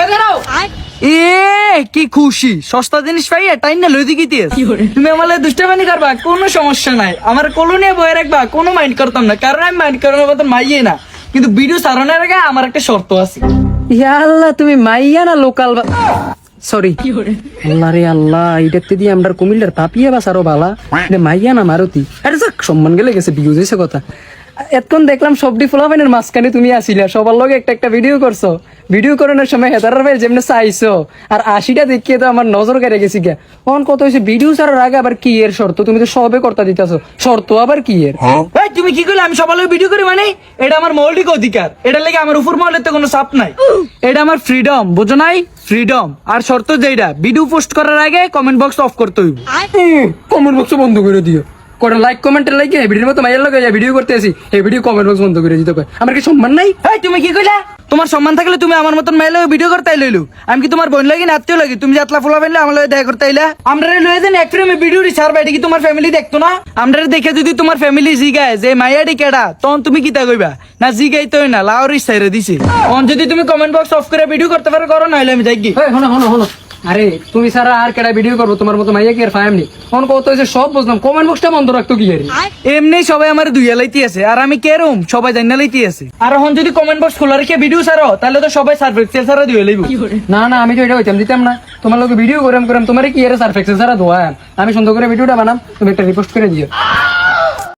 এ দাঁড়াও। এ কি খুশি। সস্তা জিনিস টাইম না লই দিকি তুমি আমার দুষ্টামানি করবা কোনো সমস্যা নাই। আমার কলোনি বয়ে রাখবা কোনো মাইন্ড করতাম না। কারণ আমি মাইন্ড করার মাইয়ে না। কিন্তু ভিডিও সারানোর আগে আমার একটা শর্ত আছে। ইয়া আল্লাহ তুমি মাইয়া না লোকাল সরি আল্লাহ রে আল্লাহ এইটাতে দিয়ে আমরা কুমিল্লার পাপিয়া বাস আরও বালা মাইয়া না মারুতি। আরে যাক সম্মান গেলে গেছে হয়েছে কথা। এতক্ষণ দেখলাম সবটি ফোলাফাইনের মাঝখানে তুমি আসিলা। সবার লগে একটা একটা ভিডিও করছ। ভিডিও করানোর সময় হেতার ভাই যেমনি চাইছো আর আশিটা দেখিয়ে তো আমার নজর কেড়ে গেছি গে তখন কত হয়েছে ভিডিও ছাড়ার আগে আবার কি এর শর্ত? তুমি তো সবে কর্তা দিতেছো। শর্ত আবার কি এর? এই তুমি কি করলে আমি সবার ভিডিও করি মানে? এটা আমার মৌলিক অধিকার। এটা লেগে আমার উপর মহলের তো কোনো চাপ নাই। এটা আমার ফ্রিডম বুঝো নাই? ফ্রিডম আর শর্ত যেটা ভিডিও পোস্ট করার আগে কমেন্ট বক্স অফ করতে হইব। কমেন্ট বক্স বন্ধ করে দিও। কটা লাইক কমেন্টের লাইক ভিডিওর মতো মাইয়ার লগে ভিডিও করতে আসি। এই ভিডিও কমেন্ট বক্স বন্ধ করে দিতে কয়। আমার কি সম্মান নাই? এই তুমি কি কইলা? তোমার সম্মান থাকলে তুমি আমার মতন মেলে ভিডিও করতে লইলু আমি কি তোমার বোন লাগি না আত্মীয় লাগি? তুমি যাতলা ফুলা ফেললে আমার লগে দেখা করতে আইলা। আমরা লয়ে দেন এক ফ্রেমে ভিডিও রিসার বাইরে কি তোমার ফ্যামিলি দেখতো না? আমরা দেখে যদি তোমার ফ্যামিলি জিগায় যে মাইয়াডি কেডা তখন তুমি কি তা কইবা? না জিগাই তো না লাউরি সাইরে দিছে। তখন যদি তুমি কমেন্ট বক্স অফ করে ভিডিও করতে পারো করো নাহলে আমি যাই কি। এই, শোনো শোনো শোনো। আরে তুমি সারা আর কেডা ভিডিও করব? তোমার মতো মাইয়া কি আর ফায়াম নি? তখন কত হয়েছে সব বুঝলাম। কমেন্ট বক্সটা বন্ধ রাখতো কি আরে এমনি সবাই আমার দুইয়া লাইতে আছে। আর আমি কেরম সবাই জানা লাইতে আছে। আর এখন যদি কমেন্ট বক্স খোলা রেখে ভিডিও ছাড়ো তাহলে তো সবাই সার্ভিস ছাড়া দিয়ে লইব। না না আমি তো এটা হইতাম দিতাম না। তোমার লোক ভিডিও করাম করাম তোমার কি এর সার্ফেক্সে সারা দোয়া আমি? সুন্দর করে ভিডিওটা বানাম তুমি একটা রিপোস্ট করে দিও।